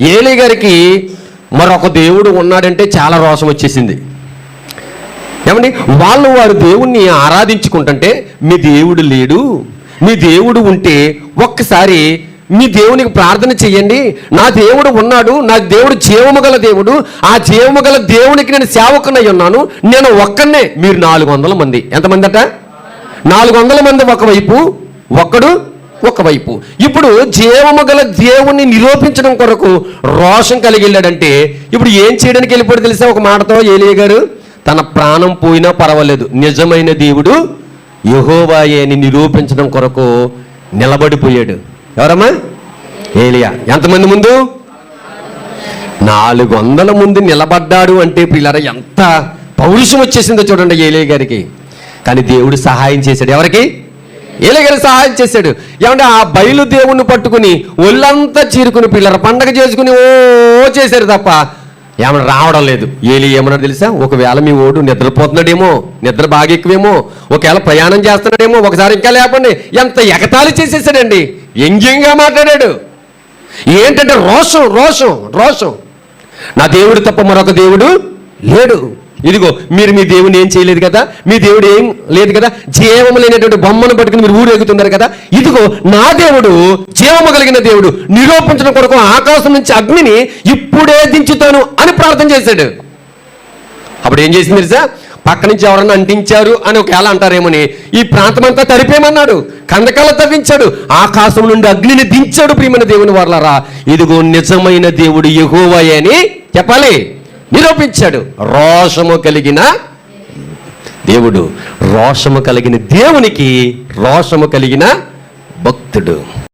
ఏలి గారికి మరొక దేవుడు ఉన్నాడంటే చాలా రోషం వచ్చేసింది. ఏమండి? వాళ్ళు వారు దేవుణ్ణి ఆరాధించుకుంటుంటే మీ దేవుడు లేడు. మీ దేవుడు ఉంటే ఒక్కసారి మీ దేవునికి ప్రార్థన చెయ్యండి. నా దేవుడు ఉన్నాడు నా దేవుడు జీవము గల దేవుడు ఆ జీవము గల దేవునికి నేను సేవకునై ఉన్నాను. నేను ఒక్కనే మీరు నాలుగు వందల మంది. ఎంతమంది అట నాలుగు వందల మంది ఒకవైపు ఒక్కడు ఒకవైపు. ఇప్పుడు జీవము గల దేవుణ్ణి నిరూపించడం కొరకు రోషం కలిగి వెళ్ళాడంటే ఇప్పుడు ఏం చేయడానికి వెళ్ళిపోయాడు తెలిసా? ఒక మాటతో ఏలియ గారు తన ప్రాణం పోయినా పర్వాలేదు. నిజమైన దేవుడు యహోవాయే అని నిరూపించడం కొరకు నిలబడిపోయాడు. ఎవరమ్మా? ఏలియా. ఎంతమంది ముందు? నాలుగు వందల ముందు నిలబడ్డాడు అంటే పిల్లర ఎంత పౌరుషం వచ్చేసిందో చూడండి ఏలియ గారికి. కానీ దేవుడు సహాయం చేశాడు. ఎవరికి? ఏలియ సహాయం చేశాడు. ఏమంటే ఆ బయలు దేవుణ్ణి పట్టుకుని ఒళ్ళంతా చీరుకుని పిల్లర పండగ చేసుకుని ఓ చేశారు తప్ప ఏమన్నా రావడం లేదు. ఏలి ఏమన్నా తెలుసా? ఒకవేళ మీ ఓడు నిద్రపోతున్నాడేమో నిద్ర బాగా ఎక్కువేమో ఒకవేళ ప్రయాణం చేస్తున్నాడేమో ఒకసారి ఇంకా లేపండి. ఎంత ఎగతాళి చేసేసాడండి. ఎంగ్యంగా మాట్లాడాడు. ఏంటంటే రోషం రోషం రోషం. నా దేవుడు తప్ప మరొక దేవుడు లేడు. ఇదిగో మీరు మీ దేవుని ఏం చేయలేదు కదా? మీ దేవుడు ఏం లేదు కదా? జీవం లేనటువంటి బొమ్మను పట్టుకుని మీరు ఊరేగుతున్నారు కదా? ఇదిగో నా దేవుడు జీవము కలిగిన దేవుడు నిరూపించడం కొరకు ఆకాశం నుంచి అగ్నిని ఇప్పుడే దించుతాను అని ప్రార్థన చేశాడు. అప్పుడు ఏం చేసింది తెలుసా? పక్క నుంచి ఎవరన్నా అంటించారు అని ఒకవేళ అంటారేమని ఈ ప్రాంతం అంతా తరిపేమన్నాడు కందకాల తవ్వించాడు. ఆకాశం నుండి అగ్నిని దించాడు ప్రియమైన దేవుని వర్లరా. ఇదిగో నిజమైన దేవుడు యెహోవాయే అని చెప్పాలి. నిరూపించాడు. రోషము కలిగిన దేవుడు. రోషము కలిగిన దేవునికి రోషము కలిగిన భక్తుడు.